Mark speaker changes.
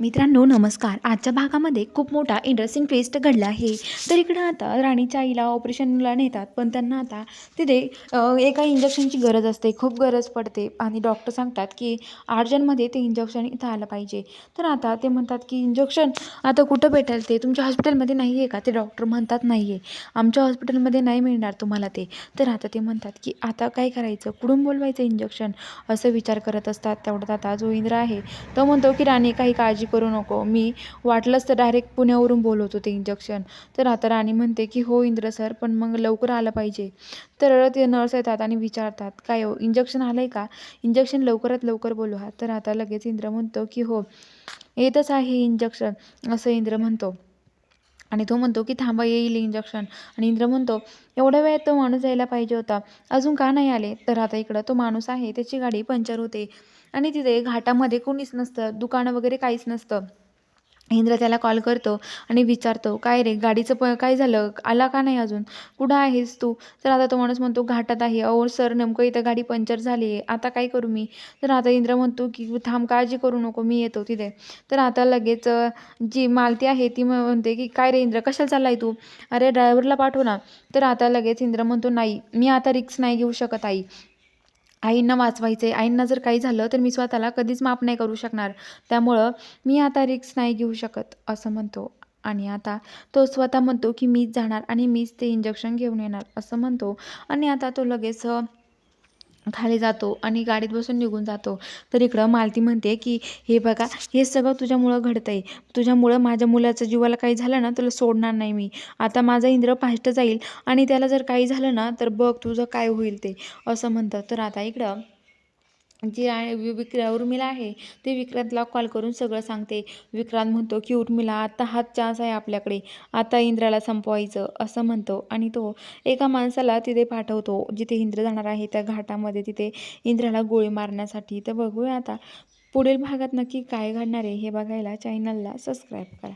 Speaker 1: मित्रांनो नमस्कार. आजच्या भागामध्ये खूप मोठा इंटरेस्टिंग ट्विस्ट घडला आहे. तर इकडं आता राणीच्या आईला ऑपरेशनला नेतात पण त्यांना आता तिथे एका इंजेक्शनची गरज असते खूप गरज पडते. आणि डॉक्टर सांगतात की अर्जंटमध्ये ते इंजेक्शन इथं आलं पाहिजे. तर आता ते म्हणतात की इंजेक्शन आता कुठं भेटेल ते? तुमच्या हॉस्पिटलमध्ये नाही आहे का? ते डॉक्टर म्हणतात नाही आहे आमच्या हॉस्पिटलमध्ये नाही मिळणार तुम्हाला ते. तर आता ते म्हणतात की आता काय करायचं? कुठून बोलवायचं इंजेक्शन असं विचार करत असतात. तेवढ्यात आता जो इंद्र आहे. तो म्हणतो की राणी काही काळजी करू नको. मी वाटलंच तर डायरेक्ट पुण्यावरून बोलवतो ते इंजेक्शन तर आता राणी म्हणते की हो इंद्र सर पण मग लवकर आलं पाहिजे. तर ते नर्स येतात आणि विचारतात काय हो इंजेक्शन आलं आहे का? इंजेक्शन लवकरात लवकर बोलवा तर आता लगेच इंद्र म्हणतो की हो येतच आहे इंजेक्शन असं इंद्र म्हणतो. आणि तो म्हणतो की थांबा येईल इंजेक्शन. आणि इंद्र म्हणतो एवढ्या वेळात तो माणूस यायला पाहिजे होता. अजून का नाही आले? तर आता इकडं तो माणूस आहे त्याची गाडी पंक्चर होते. आणि तिथे घाटामध्ये कोणीच नसतं दुकानं वगैरे काहीच नसतं. इंद्र त्याला कॉल करतो आणि विचारतो काय रे गाडीचं प काय झालं? आला का नाही अजून? कुठं आहेस तू? तर आता तो माणूस म्हणतो घाटात आहे. अहो सर नेमकं इथं गाडी पंक्चर झाली आहे. आता काय करू मी? तर आता इंद्र म्हणतो की थांब काळजी करू नको मी येतो तिथे. तर आता लगेच जी मालती आहे ती म्हणते की काय रे इंद्र कशाला चाललाय तू? अरे ड्रायव्हरला पाठव ना. तर आता लगेच इंद्र म्हणतो नाही मी आता रिक्स नाही घेऊ शकत आई. आईंना वाचवायचे आईंना जर काही झालं तर मी स्वतःला कधीच माफ नाही करू शकणार. त्यामुळं मी आता रिक्स नाही घेऊ शकत असं म्हणतो. आणि आता तो स्वतः म्हणतो की मीच जाणार आणि मीच ते इंजेक्शन घेऊन येणार असं म्हणतो. आणि आता तो लगेच खाली जातो आणि गाडीत बसून निघून जातो. तर इकडं मालती म्हणते की हे बघा हे सगळं तुझ्यामुळं घडतं आहे तुझ्यामुळं माझ्या मुलाचं जीवाला काही झालं ना तुला सोडणार नाही मी. आता माझा इंद्र फास्ट जाईल आणि त्याला जर काही झालं ना तर बघ तुझं काय होईल ते. असं म्हणतं तर आता इकडं जी आहे वि- उर्मिला आहे ते विक्रांतला कॉल करून सगळं सांगते. विक्रांत म्हणतो की उर्मिला आता हाच चान्स आहे आपल्याकडे. आता इंद्राला संपवायचं असं म्हणतो. आणि तो एका माणसाला तिथे पाठवतो जिथे इंद्र जाणार आहे त्या घाटामध्ये तिथे इंद्राला गोळी मारण्यासाठी. तर बघूया आता पुढील भागात नक्की काय घडणार आहे हे बघायला चॅनलला सबस्क्राईब करा.